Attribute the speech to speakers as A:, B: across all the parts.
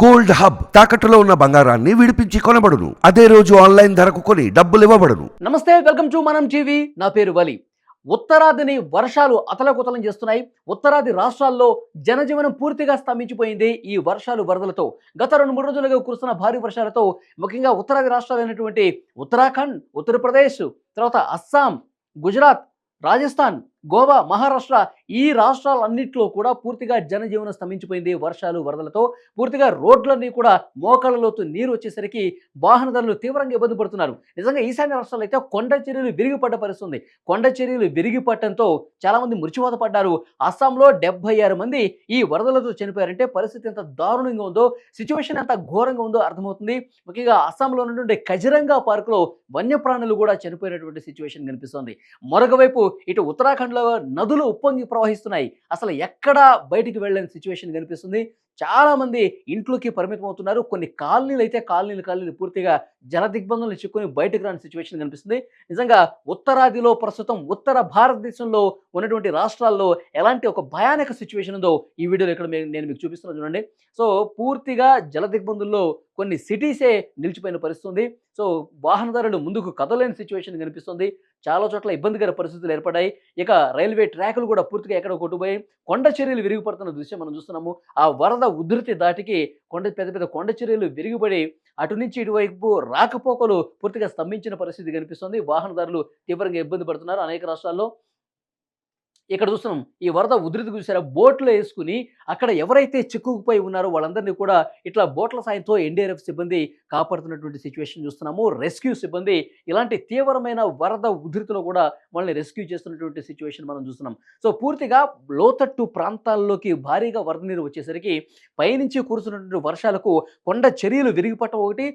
A: Gold hub తాకట్టులో ఉన్న బంగారాన్ని విడిపించి కొనబడును. అదే రోజు ఆన్లైన్ ధరకు కొని డబ్బులు ఇవ్వబడును.
B: నమస్తే వెల్కమ్ టు మనం టీవీ. నా పేరు వలి. ఉత్తరాదిని వర్షాలు అతలకుతలం చేస్తున్నాయి. ఉత్తరాది రాష్ట్రాల్లో జనజీవనం పూర్తిగా స్తంభించిపోయింది ఈ వర్షాలు వరదలతో. గత రెండు మూడు రోజులుగా కురుస్తున్న భారీ వర్షాలతో ముఖ్యంగా ఉత్తరాది రాష్ట్రాలైనటువంటి ఉత్తరాఖండ్ ఉత్తరప్రదేశ్ తర్వాత అస్సాం గుజరాత్ రాజస్థాన్ గోవా మహారాష్ట్ర ఈ రాష్ట్రాలన్నింటిలో కూడా పూర్తిగా జనజీవనం స్తంభించిపోయింది వర్షాలు వరదలతో. పూర్తిగా రోడ్లన్నీ కూడా మోకాళ్ళలోతు నీరు వచ్చేసరికి వాహనదారులు తీవ్రంగా ఇబ్బంది పడుతున్నారు. నిజంగా ఈశాన్య రాష్ట్రాలు అయితే కొండ చర్యలు విరిగిపడ్డ పరిస్థితుంది కొండ చర్యలు విరిగిపడటంతో చాలామంది మృత్యువాత పడ్డారు అస్సాంలో డెబ్బై ఆరు మంది ఈ వరదలతో చనిపోయారంటే పరిస్థితి ఎంత దారుణంగా ఉందో సిచ్యువేషన్ ఎంత ఘోరంగా ఉందో అర్థమవుతుంది. ముఖ్యంగా అస్సాంలో ఉన్నటువంటి కజిరంగా పార్కులో వన్యప్రాణులు కూడా చనిపోయినటువంటి సిచ్యువేషన్ కనిపిస్తోంది. మరొక వైపు ఇటు ఉత్తరాఖండ్లో నదులు ఉప్పొంగి ప్రవహిస్తున్నాయి. అసలు ఎక్కడా బయటికి వెళ్ళని సిచ్యువేషన్ కనిపిస్తుంది. చాలా మంది ఇంట్లోకి పరిమితం అవుతున్నారు కొన్ని కాలనీలు అయితే కాలనీలు కాలనీలు పూర్తిగా జల దిగ్బంధంలో చిక్కుని బయటకు రాని సిచ్యువేషన్ కనిపిస్తుంది. నిజంగా ఉత్తరాదిలో ప్రస్తుతం ఉత్తర భారతదేశంలో ఉన్నటువంటి రాష్ట్రాల్లో ఎలాంటి ఒక భయానక సిచ్యువేషన్ ఉందో ఈ వీడియోలో ఇక్కడ నేను మీకు చూపిస్తున్నాను చూడండి. సో పూర్తిగా జల దిగ్బంధుల్లో కొన్ని సిటీసే నిలిచిపోయిన పరిస్థితి ఉంది సో వాహనదారులు ముందుకు కదలేని సిచ్యువేషన్ కనిపిస్తుంది. చాలా చోట్ల ఇబ్బందికర పరిస్థితులు ఏర్పడ్డాయి. ఇక రైల్వే ట్రాకులు కూడా పూర్తిగా ఎక్కడ కొట్టుపోయి కొండ చర్యలు విరిగిపడుతున్న దృశ్యం మనం చూస్తున్నాము. ఆ వరద ఉధృతి దాటికి కొండ పెద్ద పెద్ద కొండ చర్యలు విరిగిపడి అటు నుంచి ఇటువైపు రాకపోకలు పూర్తిగా స్తంభించిన పరిస్థితి కనిపిస్తుంది. వాహనదారులు తీవ్రంగా ఇబ్బంది పడుతున్నారు. అనేక రాష్ట్రాల్లో ఇక్కడ చూస్తున్నాం ఈ వరద ఉధృతి చూసారా? బోట్లో వేసుకుని అక్కడ ఎవరైతే చిక్కుకుపోయి ఉన్నారో వాళ్ళందరినీ కూడా ఇట్లా బోట్ల సాయంతో ఎన్డీఆర్ఎఫ్ సిబ్బంది కాపాడుతున్నటువంటి సిచ్యువేషన్ చూస్తున్నాము. రెస్క్యూ సిబ్బంది ఇలాంటి తీవ్రమైన వరద ఉధృతిలో కూడా వాళ్ళని రెస్క్యూ చేస్తున్నటువంటి సిచ్యువేషన్ మనం చూస్తున్నాం. సో పూర్తిగా లోతట్టు ప్రాంతాల్లోకి భారీగా వరద నీరు వచ్చేసరికి పైనుంచి కురుస్తున్నటువంటి వర్షాలకు కొండ చర్యలు విరిగిపట్టడం ఒకటి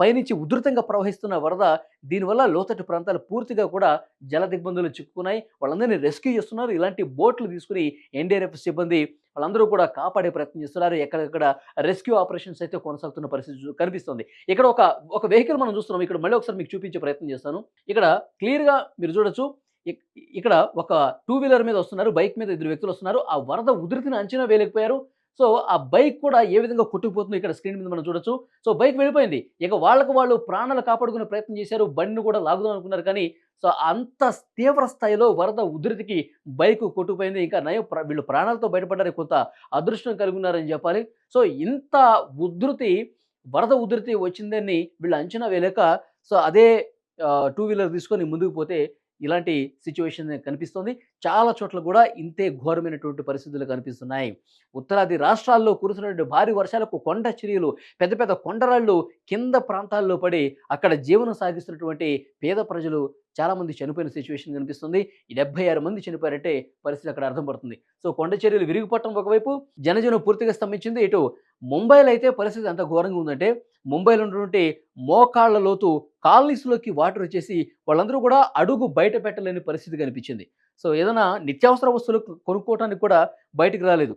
B: పైనుంచి ఉధృతంగా ప్రవహిస్తున్న వరద దీనివల్ల లోతట్టు ప్రాంతాలు పూర్తిగా కూడా జల దిగ్బంధులు చిక్కుకున్నాయి. వాళ్ళందరినీ రెస్క్యూ చేస్తున్నారు. ఇలాంటి బోట్లు తీసుకుని ఎన్డీఆర్ఎఫ్ సిబ్బంది వాళ్ళందరూ కూడా కాపాడే ప్రయత్నం చేస్తున్నారు. ఎక్కడెక్కడ రెస్క్యూ ఆపరేషన్స్ అయితే కొనసాగుతున్న పరిస్థితి కనిపిస్తుంది. ఇక్కడ ఒక ఒక వెహికల్ మనం చూస్తున్నాం. ఇక్కడ మళ్ళీ ఒకసారి మీకు చూపించే ప్రయత్నం చేస్తాను. ఇక్కడ క్లియర్గా మీరు చూడొచ్చు. ఇక్కడ ఒక టూ వీలర్ మీద వస్తున్నారు. బైక్ మీద ఇద్దరు వ్యక్తులు వస్తున్నారు. ఆ వరద ఉధృతిని అంచనా వేయలేకపోయారు. సో ఆ బైక్ కూడా ఏ విధంగా కొట్టుకుపోతుందో ఇక్కడ స్క్రీన్ మీద మనం చూడొచ్చు. సో బైక్ వెళ్ళిపోయింది. ఇక వాళ్ళకు వాళ్ళు ప్రాణాలు కాపాడుకునే ప్రయత్నం చేశారు. బండిని కూడా లాగుదాం అనుకున్నారు కానీ సో అంత తీవ్ర స్థాయిలో వరద ఉధృతికి బైక్ కొట్టుకుపోయింది. ఇంకా నయం వీళ్ళు ప్రాణాలతో బయటపడ్డారు. కొంత అదృష్టం కలిగి ఉన్నారని చెప్పాలి. సో ఇంత ఉధృతి వరద ఉధృతి వచ్చిందని వీళ్ళు అంచనా వేయలేక సో అదే టూ వీలర్ తీసుకొని ముందుకు పోతే ఇలాంటి సిచ్యువేషన్ కనిపిస్తుంది. చాలా చోట్ల కూడా ఇంతే ఘోరమైనటువంటి పరిస్థితులు కనిపిస్తున్నాయి. ఉత్తరాది రాష్ట్రాల్లో కురుస్తున్నటువంటి భారీ వర్షాలకు కొండ చర్యలు పెద్ద పెద్ద కొండరాళ్ళు కింద ప్రాంతాల్లో పడి అక్కడ జీవనం సాగిస్తున్నటువంటి పేద ప్రజలు చాలామంది చనిపోయిన సిచ్యువేషన్ కనిపిస్తుంది. డెబ్బై ఆరు మంది చనిపోయారంటే పరిస్థితి అక్కడ అర్థం పడుతుంది సో కొండ చర్యలు విరిగిపట్టడం ఒకవైపు జనజీవనం పూర్తిగా స్తంభించింది. ఇటు ముంబైలో అయితే పరిస్థితి ఎంత ఘోరంగా ఉందంటే ముంబైలో ఉన్నటువంటి మోకాళ్ళ లోతు కాలనీస్లోకి వాటర్ వచ్చేసి వాళ్ళందరూ కూడా అడుగు బయట పెట్టలేని పరిస్థితి కనిపించింది. సో ఏదైనా నిత్యావసర వస్తువులు కొనుక్కోవడానికి కూడా బయటికి రాలేదు.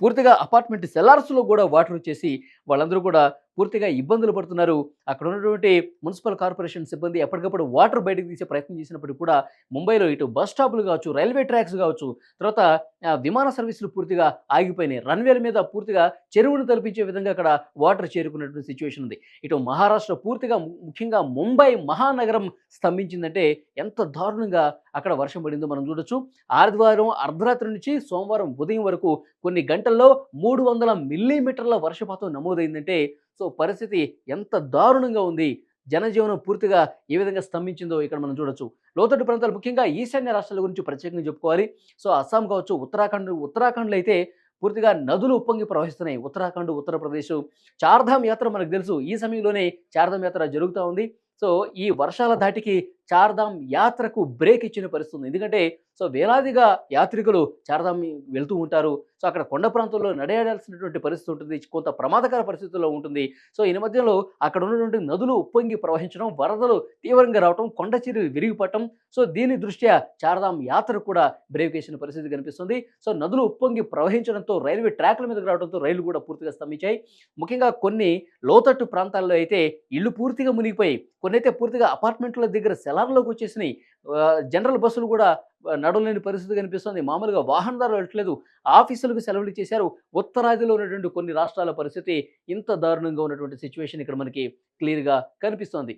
B: పూర్తిగా అపార్ట్మెంట్ సెల్లార్స్లో కూడా వాటర్ వచ్చేసి వాళ్ళందరూ కూడా పూర్తిగా ఇబ్బందులు పడుతున్నారు. అక్కడ ఉన్నటువంటి మున్సిపల్ కార్పొరేషన్ సిబ్బంది ఎప్పటికప్పుడు వాటర్ బయటకు తీసే ప్రయత్నం చేసినప్పటికీ కూడా ముంబైలో ఇటు బస్ స్టాపులు కావచ్చు రైల్వే ట్రాక్స్ కావచ్చు తర్వాత విమాన సర్వీసులు పూర్తిగా ఆగిపోయినాయి. రన్వేల మీద పూర్తిగా చెరువును తలపించే విధంగా అక్కడ వాటర్ చేరుకున్నటువంటి సిచ్యువేషన్ ఉంది. ఇటు మహారాష్ట్ర పూర్తిగా ముఖ్యంగా ముంబై మహానగరం స్తంభించిందంటే ఎంత దారుణంగా అక్కడ వర్షం పడిందో మనం చూడొచ్చు. ఆదివారం అర్ధరాత్రి నుంచి సోమవారం ఉదయం వరకు కొన్ని గంటల్లో మూడు వందల మిల్లీమీటర్ల వర్షపాతం నమోదైందంటే సో పరిస్థితి ఎంత దారుణంగా ఉంది. జనజీవనం పూర్తిగా ఏ విధంగా స్తంభించిందో ఇక్కడ మనం చూడొచ్చు. లోతట్టు ప్రాంతాలు ముఖ్యంగా ఈశాన్య రాష్ట్రాల గురించి ప్రత్యేకంగా చెప్పుకోవాలి. సో అస్సాం కావచ్చు ఉత్తరాఖండ్ ఉత్తరాఖండ్లో అయితే పూర్తిగా నదులు ఉప్పొంగి ప్రవహిస్తున్నాయి. ఉత్తరాఖండ్ ఉత్తరప్రదేశ్ చార్ధామ్ యాత్ర మనకు తెలుసు. ఈ సమయంలోనే చార్ధామ్ యాత్ర జరుగుతూ ఉంది. సో ఈ వర్షాల ధాటికి చార్ధామ్ యాత్రకు బ్రేక్ ఇచ్చిన పరిస్థితి ఉంది ఎందుకంటే సో వేలాదిగా యాత్రికులు చార్ధామ్ వెళ్తూ ఉంటారు. సో అక్కడ కొండ ప్రాంతంలో నడేయాల్సినటువంటి పరిస్థితి ఉంటుంది. కొంత ప్రమాదకర పరిస్థితుల్లో ఉంటుంది. సో ఈ మధ్యలో అక్కడ ఉన్నటువంటి నదులు ఉప్పొంగి ప్రవహించడం వరదలు తీవ్రంగా రావటం కొండ చర్యలు విరిగిపడటం. సో దీని దృష్ట్యా చార్ధామ్ యాత్ర కూడా బ్రేక్ వేసిన పరిస్థితి కనిపిస్తుంది. సో నదులు ఉప్పొంగి ప్రవహించడంతో రైల్వే ట్రాక్ల మీదకి రావడంతో రైలు కూడా పూర్తిగా స్తంభించాయి. ముఖ్యంగా కొన్ని లోతట్టు ప్రాంతాల్లో అయితే ఇళ్ళు పూర్తిగా మునిగిపోయి కొన్ని అయితే పూర్తిగా అపార్ట్మెంట్ల దగ్గర సెలార్లోకి వచ్చేసినాయి. జనరల్ బస్సులు కూడా నడవలేని పరిస్థితి కనిపిస్తుంది. మామూలుగా వాహనదారులు వెళ్ళట్లేదు. ఆఫీసులకు సెలవులు ఇచ్చేశారు. ఉత్తరాదిలో ఉన్నటువంటి కొన్ని రాష్ట్రాల పరిస్థితి ఇంత దారుణంగా ఉన్నటువంటి సిచ్యువేషన్ ఇక్కడ మనకి క్లియర్గా కనిపిస్తోంది.